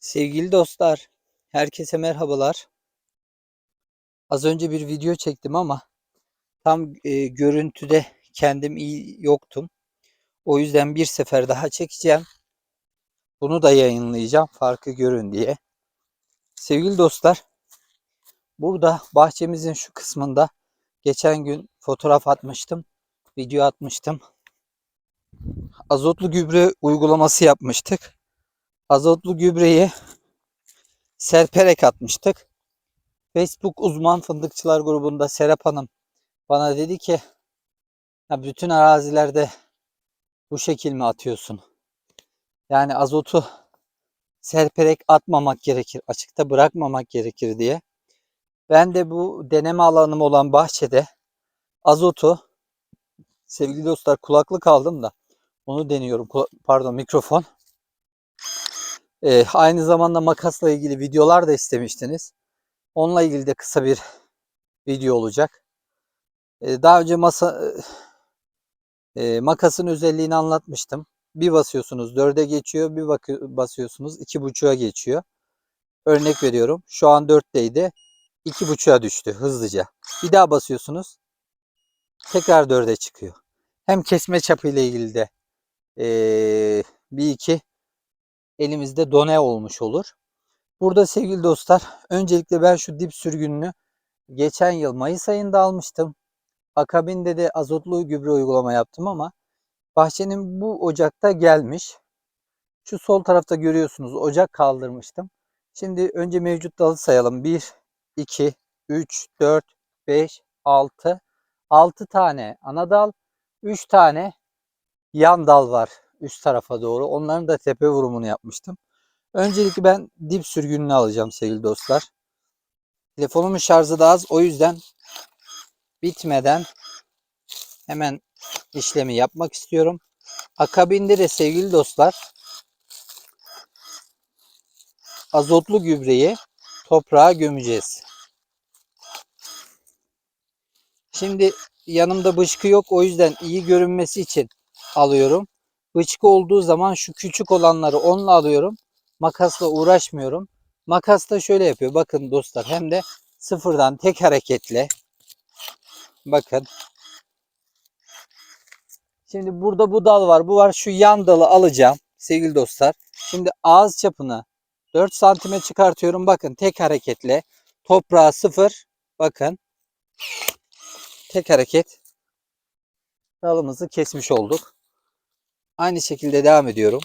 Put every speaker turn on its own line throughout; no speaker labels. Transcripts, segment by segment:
Sevgili dostlar, herkese merhabalar. Az önce bir video çektim ama tam e, görüntüde kendim iyi yoktum. O yüzden bir sefer daha çekeceğim. Bunu da yayınlayacağım farkı görün diye. Sevgili dostlar, burada bahçemizin şu kısmında geçen gün fotoğraf atmıştım, video atmıştım. Azotlu gübre uygulaması yapmıştık. Azotlu gübreyi serperek atmıştık. Facebook uzman fındıkçılar grubunda Serap Hanım bana dedi ki ya bütün arazilerde bu şekil mi atıyorsun? Yani azotu serperek atmamak gerekir, açıkta bırakmamak gerekir diye. Ben de bu deneme alanım olan bahçede azotu sevgili dostlar kulaklık aldım da onu deniyorum. Pardon mikrofon. Ee, aynı zamanda makasla ilgili videolar da istemiştiniz. Onunla ilgili de kısa bir video olacak. Ee, daha önce masa e, makasın özelliğini anlatmıştım. Bir basıyorsunuz 4'e geçiyor, bir basıyorsunuz 2.5'a geçiyor. Örnek veriyorum. Şu an 4'teydi. 2.5'a düştü hızlıca. Bir daha basıyorsunuz. Tekrar 4'e çıkıyor. Hem kesme çapı ile ilgili de ee, bir iki elimizde done olmuş olur. Burada sevgili dostlar, öncelikle ben şu dip sürgününü geçen yıl Mayıs ayında almıştım. Akabinde de azotlu gübre uygulama yaptım ama bahçenin bu ocakta gelmiş. Şu sol tarafta görüyorsunuz ocak kaldırmıştım. Şimdi önce mevcut dalı sayalım. 1, 2, 3, 4, 5, 6. 6 tane ana dal, 3 tane yan dal var üst tarafa doğru. Onların da tepe vurumunu yapmıştım. Öncelikle ben dip sürgününü alacağım sevgili dostlar. Telefonumun şarjı da az. O yüzden bitmeden hemen işlemi yapmak istiyorum. Akabinde de sevgili dostlar azotlu gübreyi toprağa gömeceğiz. Şimdi yanımda bıçkı yok. O yüzden iyi görünmesi için alıyorum. Bıçkı olduğu zaman şu küçük olanları onunla alıyorum. Makasla uğraşmıyorum. Makas da şöyle yapıyor. Bakın dostlar hem de sıfırdan tek hareketle. Bakın. Şimdi burada bu dal var. Bu var. Şu yan dalı alacağım sevgili dostlar. Şimdi ağız çapını 4 santime çıkartıyorum. Bakın tek hareketle. Toprağa sıfır. Bakın. Tek hareket. Dalımızı kesmiş olduk. Aynı şekilde devam ediyorum.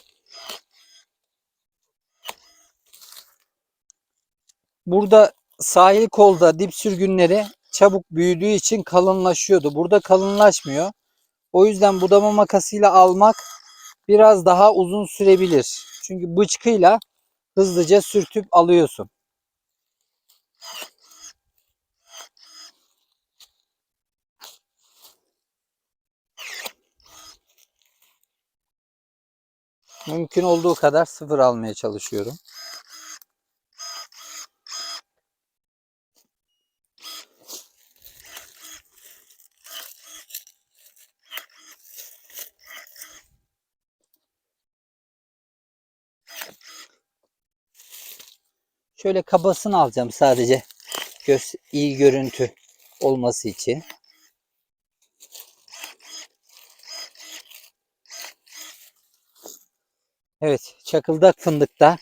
Burada sahil kolda dip sürgünleri çabuk büyüdüğü için kalınlaşıyordu. Burada kalınlaşmıyor. O yüzden budama makasıyla almak biraz daha uzun sürebilir. Çünkü bıçkıyla hızlıca sürtüp alıyorsun. Mümkün olduğu kadar sıfır almaya çalışıyorum. Şöyle kabasını alacağım sadece. Göz, iyi görüntü olması için. Evet, çakıldak fındıkta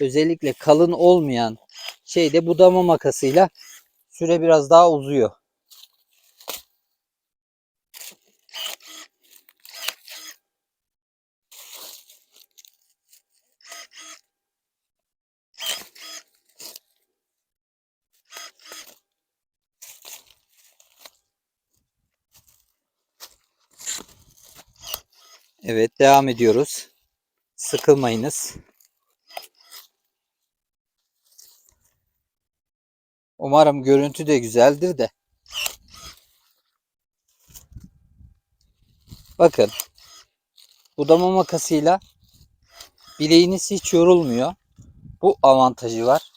özellikle kalın olmayan şeyde budama makasıyla süre biraz daha uzuyor. Evet, devam ediyoruz. Sıkılmayınız. Umarım görüntü de güzeldir de. Bakın. Budama makasıyla bileğiniz hiç yorulmuyor. Bu avantajı var.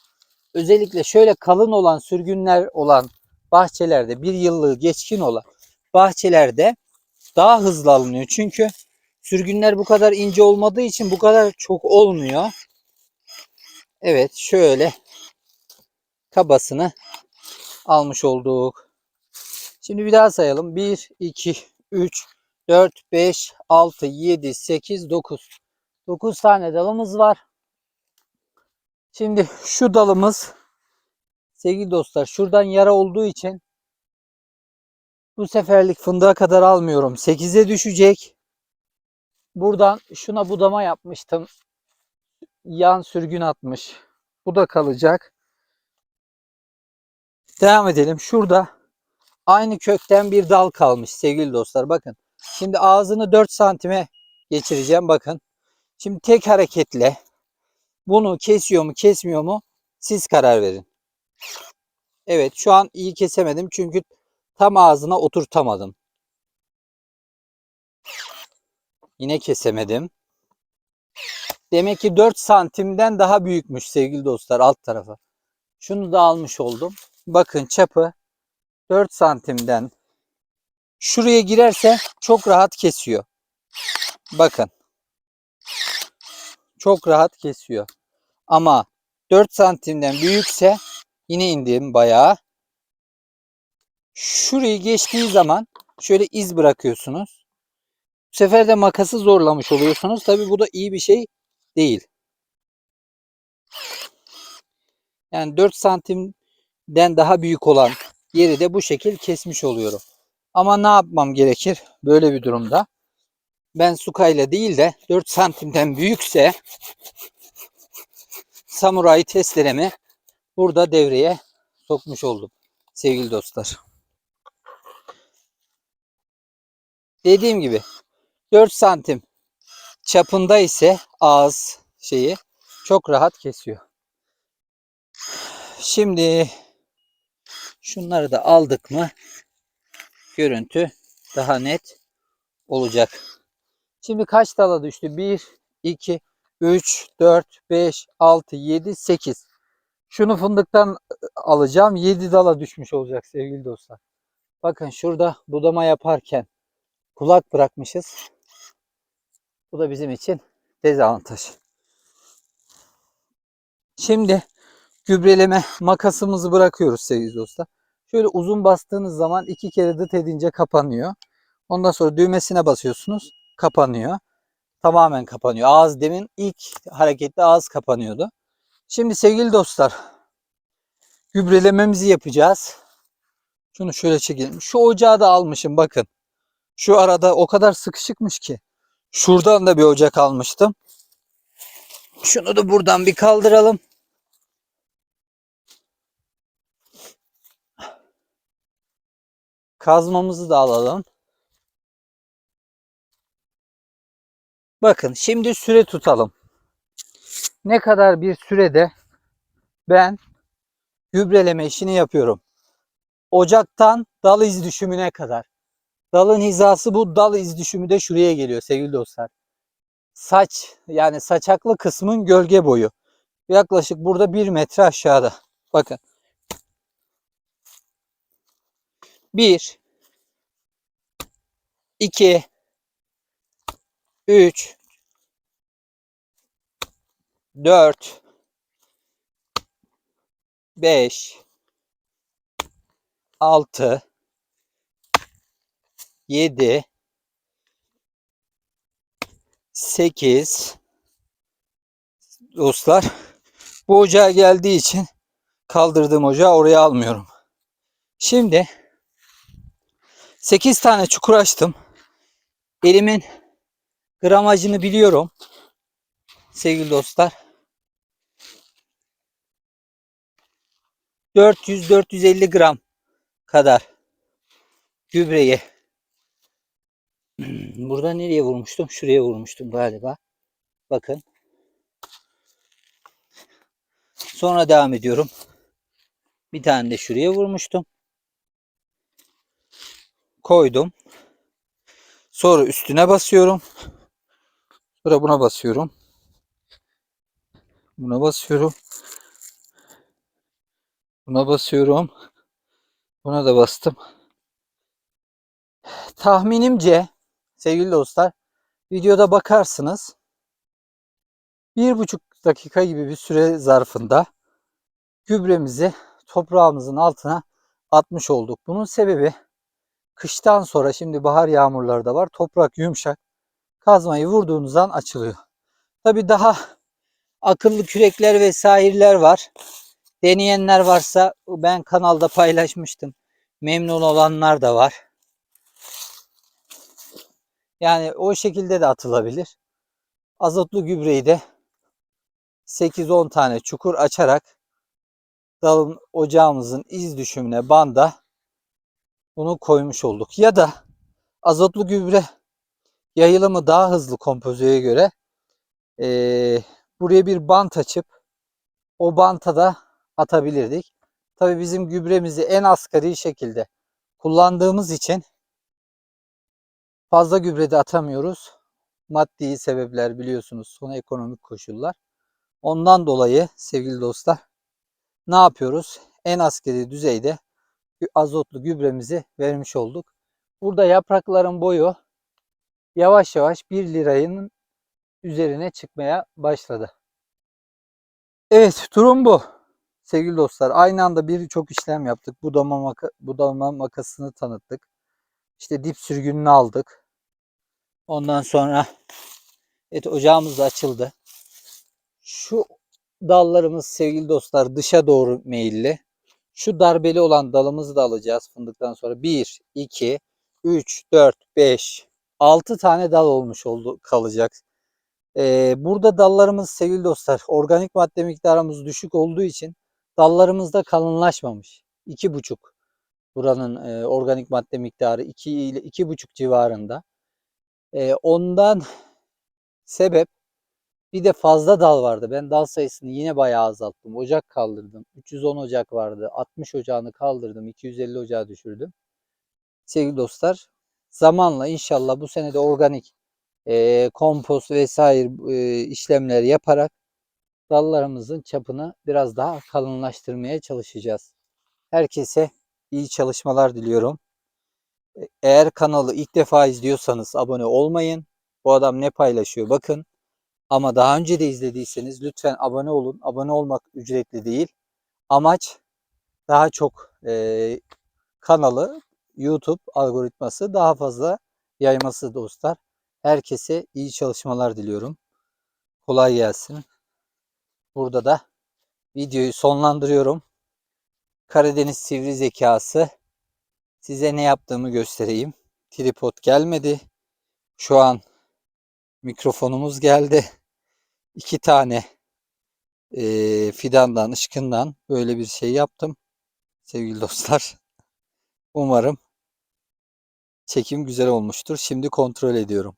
Özellikle şöyle kalın olan sürgünler olan bahçelerde bir yıllığı geçkin olan bahçelerde daha hızlı alınıyor. Çünkü sürgünler bu kadar ince olmadığı için bu kadar çok olmuyor. Evet şöyle kabasını almış olduk. Şimdi bir daha sayalım. 1, 2, 3, 4, 5, 6, 7, 8, 9. 9 tane dalımız var. Şimdi şu dalımız sevgili dostlar şuradan yara olduğu için bu seferlik fındığa kadar almıyorum. 8'e düşecek. Buradan şuna budama yapmıştım. Yan sürgün atmış. Bu da kalacak. Devam edelim. Şurada aynı kökten bir dal kalmış sevgili dostlar. Bakın. Şimdi ağzını 4 santime geçireceğim. Bakın. Şimdi tek hareketle bunu kesiyor mu kesmiyor mu siz karar verin. Evet şu an iyi kesemedim çünkü tam ağzına oturtamadım. Yine kesemedim. Demek ki 4 santimden daha büyükmüş sevgili dostlar alt tarafı. Şunu da almış oldum. Bakın çapı 4 santimden şuraya girerse çok rahat kesiyor. Bakın. Çok rahat kesiyor. Ama 4 santimden büyükse yine indim bayağı. Şurayı geçtiği zaman şöyle iz bırakıyorsunuz. Bu sefer de makası zorlamış oluyorsunuz. Tabi bu da iyi bir şey değil. Yani 4 santimden daha büyük olan yeri de bu şekil kesmiş oluyorum. Ama ne yapmam gerekir böyle bir durumda? Ben sukayla değil de 4 santimden büyükse samuray testlerimi burada devreye sokmuş oldum sevgili dostlar. Dediğim gibi 4 santim çapında ise ağız şeyi çok rahat kesiyor. Şimdi şunları da aldık mı görüntü daha net olacak. Şimdi kaç dala düştü? 1, 2, 3, 4, 5, 6, 7, 8. Şunu fındıktan alacağım. 7 dala düşmüş olacak sevgili dostlar. Bakın şurada budama yaparken kulak bırakmışız. Bu da bizim için dezavantaj. Şimdi gübreleme makasımızı bırakıyoruz sevgili dostlar. Şöyle uzun bastığınız zaman iki kere dıt edince kapanıyor. Ondan sonra düğmesine basıyorsunuz. Kapanıyor. Tamamen kapanıyor. Ağız demin ilk harekette ağız kapanıyordu. Şimdi sevgili dostlar gübrelememizi yapacağız. Şunu şöyle çekelim. Şu ocağı da almışım bakın. Şu arada o kadar sıkışıkmış ki. Şuradan da bir ocak almıştım. Şunu da buradan bir kaldıralım. Kazmamızı da alalım. Bakın şimdi süre tutalım. Ne kadar bir sürede ben gübreleme işini yapıyorum. Ocaktan dal iz düşümüne kadar. Dalın hizası bu dal iz düşümü de şuraya geliyor sevgili dostlar. Saç yani saçaklı kısmın gölge boyu. Yaklaşık burada bir metre aşağıda. Bakın. Bir, iki, üç, dört, beş, altı, yedi, sekiz. Dostlar bu ocağa geldiği için kaldırdığım ocağı oraya almıyorum. Şimdi 8 tane çukur açtım. Elimin gramajını biliyorum. Sevgili dostlar. 400-450 gram kadar gübreyi burada nereye vurmuştum? Şuraya vurmuştum galiba. Bakın. Sonra devam ediyorum. Bir tane de şuraya vurmuştum. Koydum. Sonra üstüne basıyorum. Sonra buna basıyorum. Buna basıyorum. Buna basıyorum. Buna da bastım. Tahminimce sevgili dostlar videoda bakarsınız. Bir buçuk 40 dakika gibi bir süre zarfında gübremizi toprağımızın altına atmış olduk. Bunun sebebi kıştan sonra şimdi bahar yağmurları da var. Toprak yumuşak. Kazmayı vurduğunuz an açılıyor. Tabi daha akıllı kürekler vesaireler var. Deneyenler varsa ben kanalda paylaşmıştım. Memnun olanlar da var. Yani o şekilde de atılabilir. Azotlu gübreyi de 8-10 tane çukur açarak dalın ocağımızın iz düşümüne banda bunu koymuş olduk. Ya da azotlu gübre yayılımı daha hızlı kompozeye göre eee, buraya bir bant açıp o banta da atabilirdik. Tabii bizim gübremizi en asgari şekilde kullandığımız için fazla gübre de atamıyoruz. Maddi sebepler biliyorsunuz son ekonomik koşullar. Ondan dolayı sevgili dostlar ne yapıyoruz? En asgari düzeyde azotlu gübremizi vermiş olduk. Burada yaprakların boyu yavaş yavaş 1 liranın üzerine çıkmaya başladı. Evet durum bu. Sevgili dostlar aynı anda birçok işlem yaptık. Budama, maka, budama makasını tanıttık. İşte dip sürgününü aldık. Ondan sonra evet ocağımız da açıldı. Şu dallarımız sevgili dostlar dışa doğru meyilli. Şu darbeli olan dalımızı da alacağız fındıktan sonra. 1, 2, 3, 4, 5, 6 tane dal olmuş oldu kalacak. Ee, burada dallarımız sevgili dostlar organik madde miktarımız düşük olduğu için dallarımız da kalınlaşmamış. 2,5 buranın e, organik madde miktarı 2 ile 2,5 civarında. E, ondan sebep bir de fazla dal vardı. Ben dal sayısını yine bayağı azalttım. Ocak kaldırdım. 310 ocak vardı. 60 ocağını kaldırdım. 250 ocağa düşürdüm. Sevgili dostlar zamanla inşallah bu sene de organik e, kompost vesaire e, işlemler yaparak dallarımızın çapını biraz daha kalınlaştırmaya çalışacağız. Herkese iyi çalışmalar diliyorum. Eğer kanalı ilk defa izliyorsanız abone olmayın. Bu adam ne paylaşıyor bakın. Ama daha önce de izlediyseniz lütfen abone olun. Abone olmak ücretli değil. Amaç daha çok e, kanalı YouTube algoritması daha fazla yayması dostlar. Herkese iyi çalışmalar diliyorum. Kolay gelsin. Burada da videoyu sonlandırıyorum. Karadeniz sivri zekası size ne yaptığımı göstereyim. Tripod gelmedi. Şu an mikrofonumuz geldi. İki tane e, fidandan, ışkından böyle bir şey yaptım. Sevgili dostlar. Umarım çekim güzel olmuştur. Şimdi kontrol ediyorum.